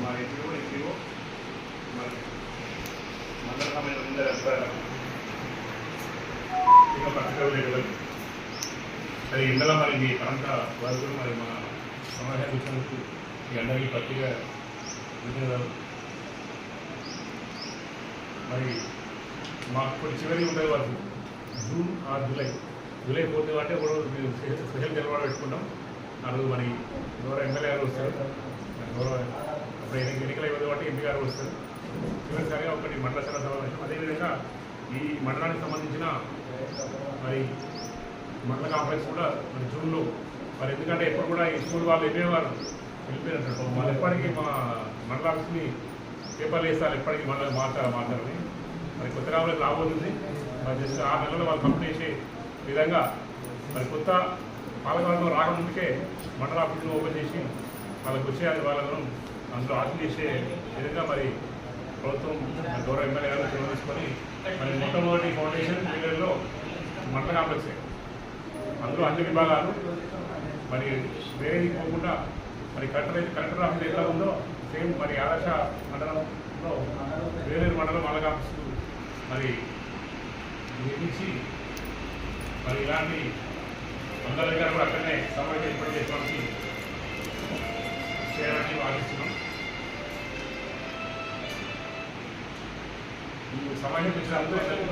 మా MPO MPO మరి మందరమైన ముందర ఇక పట్టుకోలేదు మరి ఇందులో మరి మీ ప్రాంత వర్గులు మరి మన సమాజానికి వచ్చినందుకు మీ అందరికీ పత్రిక ధన్యవాదాలు మరి మాకు కొన్ని చివరి ఉండే వరకు జూన్ ఆర్ జూలై జూలై పోతే అంటే కూడా మీరు స్పెషల్ నిలబడ పెట్టుకుంటాం ఆ మరి. గౌరవ ఎమ్మెల్యే గారు వస్తారు? మరి గౌరవ అప్పుడు ఎన్నికలు అయిపోతే కాబట్టి ఎంపీ గారు వస్తారు. చివరిసారిగా ఒకటి మండల శాఖ సమావేశం. అదేవిధంగా ఈ మండలానికి సంబంధించిన మరి మండల కాంప్లెక్స్ కూడా మరి జూన్లో మరి ఎందుకంటే ఎప్పుడు కూడా ఈ స్కూల్ వాళ్ళు వెళ్ళేవారు వెళ్ళిపోయినట్టు. వాళ్ళు ఎప్పటికీ మా మండల ఆఫీస్ని పేపర్లు వేస్తారు ఎప్పటికీ మండలం మారుతారు మాట్లాడని మరి కొత్త రాబోయే రాబోతుంది. మరి జస్ట్ ఆ నెలలో వాళ్ళు కంప్లీట్ చేసే విధంగా మరి కొత్త పాలకవర్గం రాకముందుకే మండల ఆఫీసులు ఓపెన్ చేసి వాళ్ళకు వచ్చే వాళ్ళను అందులో ఆఫీస్ చేసే విధంగా మరి ప్రభుత్వం గౌరవ ఎమ్మెల్యే గారు చొరవ తీసుకొని మరి మొట్టమొదటి ఫౌండేషన్ పీరియడ్లో మండల కాంప్లెక్స్. అందులో అన్ని విభాగాలు మరి వేరేది పోకుండా మరి కలెక్టర్ అయితే కలెక్టర్ ఆఫీస్ ఎట్లా ఉందో సేమ్ మరి ఆదర్శ మండలంలో వేరే మండలం మండల ఆఫీసు మరి నిర్మించి మరి ఇలాంటి అందరి గారు కూడా అక్కడనే సమావేశం ఏర్పాటు చేసుకోవడానికి చేయడానికి భావిస్తున్నాం ఈ సమాజం ఇచ్చినందుకు అందరికీ